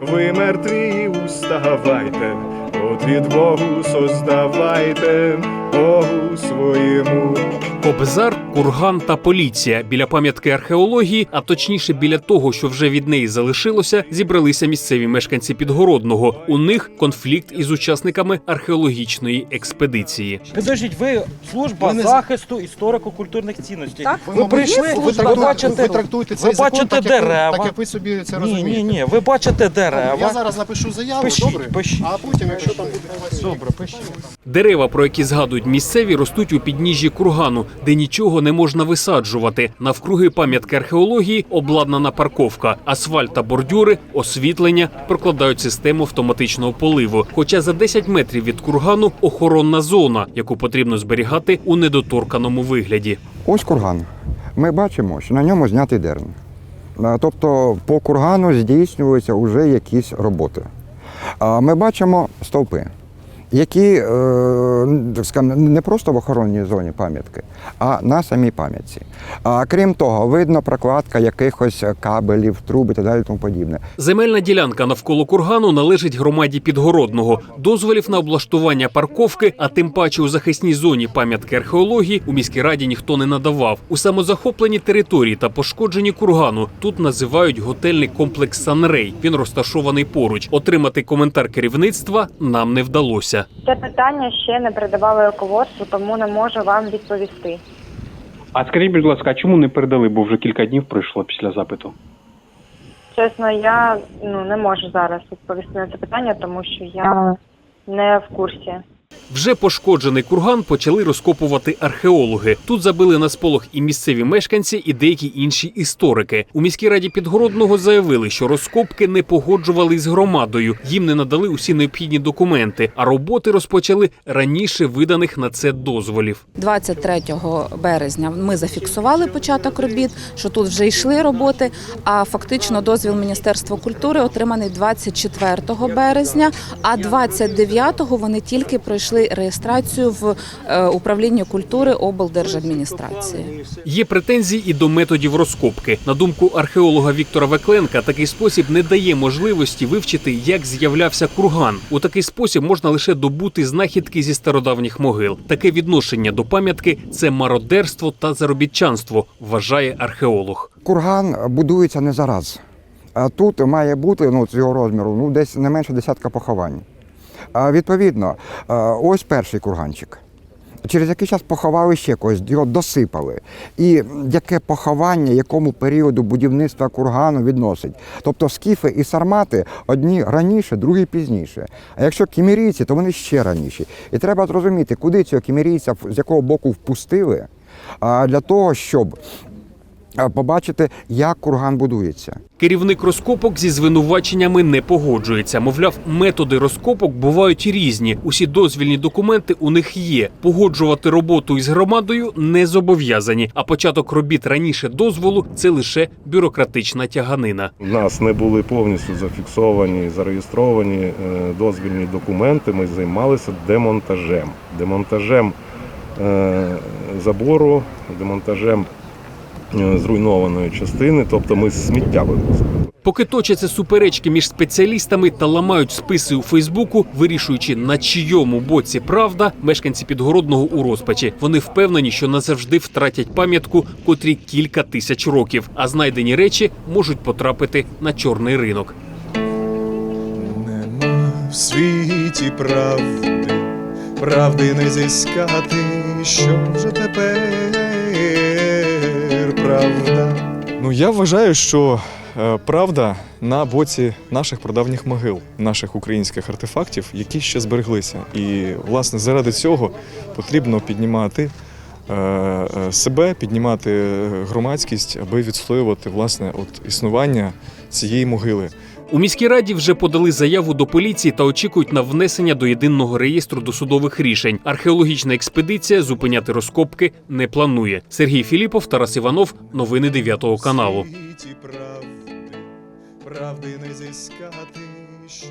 ви мертві уставайте, от від Богу создавайте, Богу своєму. Кобзар, курган та поліція біля пам'ятки археології, а точніше біля того, що вже від неї залишилося, зібралися місцеві мешканці Підгородного. У них конфлікт із учасниками археологічної експедиції. Підождіть, ви служба Ви не- захисту історико-культурних цінностей. Так. Ви прийшли, ви, ви трактуєте, бачите, ви трактуєте ви цей закон бачите так, як ви, дерева. так, як ви собі це Ні, розумієте. ні, ні. Ви бачите дерева. Я зараз напишу заяву, Пишіть, добре? пишіть. А потім, якщо там буде Добре, пишіть. Дерева, про які згадують місцеві, ростуть у підніжжі кургану, де нічого не можна висаджувати. Навкруги пам'ятки археології обладнана парковка, асфальт та бордюри, освітлення прокладають систему автоматичного поливу. Хоча за 10 метрів від кургану охоронна зона, яку потрібно зберігати у недоторканому вигляді. Ось курган. Ми бачимо, що на ньому знятий дерн. Тобто по кургану здійснюються вже якісь роботи. Ми бачимо стовпи, які е, так скажемо, не просто в охоронній зоні пам'ятки, а на самій пам'ятці. А крім того, видно прокладка якихось кабелів, труб і так далі, тому подібне. Земельна ділянка навколо кургану належить громаді Підгородного. Дозволів на облаштування парковки, а тим паче у захисній зоні пам'ятки археології у міській раді ніхто не надавав. У самозахопленій території та пошкодженні кургану тут називають готельний комплекс Санрей. Він розташований поруч. Отримати коментар керівництва нам не вдалося. Це питання ще не передавали руководству, тому не можу вам відповісти. А скажіть, будь ласка, а чому не передали, бо вже кілька днів пройшло після запиту? Чесно, я ну не можу зараз відповісти на це питання, тому що я не в курсі. Вже пошкоджений курган почали розкопувати археологи. Тут забили на сполох і місцеві мешканці, і деякі інші історики. У міській раді Підгородного заявили, що розкопки не погоджували з громадою. Їм не надали усі необхідні документи, а роботи розпочали раніше виданих на це дозволів. 23 березня ми зафіксували початок робіт, що тут вже йшли роботи. А фактично дозвіл Міністерства культури отриманий 24 березня, а 29-го вони тільки пройшли реєстрацію в е, управлінні культури облдержадміністрації. Є претензії і до методів розкопки. На думку археолога Віктора Векленка, такий спосіб не дає можливості вивчити, як з'являвся курган. У такий спосіб можна лише добути знахідки зі стародавніх могил. Таке відношення до пам'ятки це мародерство та заробітчанство, вважає археолог. Курган будується не зараз. А Тут має бути ну, з його розміру ну, десь не менше десятка поховань. Відповідно, ось перший курганчик. Через який час поховали ще когось, його досипали. І яке поховання, якому періоду будівництва кургану відносить. Тобто скіфи і сармати одні раніше, другі пізніше. А якщо кімірійці, то вони ще раніші. І треба зрозуміти, куди цього кімірійця, з якого боку впустили, для того, щоб побачити, як курган будується. Керівник розкопок зі звинуваченнями не погоджується. Мовляв, методи розкопок бувають різні. Усі дозвільні документи у них є. Погоджувати роботу із громадою не зобов'язані. А початок робіт раніше дозволу це лише бюрократична тяганина. У нас не були повністю зафіксовані, зареєстровані е, дозвільні документи. Ми займалися демонтажем. Демонтажем е, забору, демонтажем е, зруйнованої частини, тобто ми сміття вивозили. Поки точаться суперечки між спеціалістами та ламають списи у Фейсбуку, вирішуючи на чийому боці правда, мешканці підгородного у розпачі. Вони впевнені, що назавжди втратять пам'ятку, котрі кілька тисяч років, а знайдені речі можуть потрапити на чорний ринок. Нема в світі правди, правди не зіскати, що вже тепер правда. Ну я вважаю, що е, правда на боці наших прадавніх могил, наших українських артефактів, які ще збереглися. І власне заради цього потрібно піднімати е, е, себе, піднімати е, громадськість, аби відстоювати власне от існування цієї могили. У міській раді вже подали заяву до поліції та очікують на внесення до єдиного реєстру досудових рішень. Археологічна експедиція зупиняти розкопки не планує. Сергій Філіпов, Тарас Іванов. Новини 9 каналу. Правди, правди не зіскати, що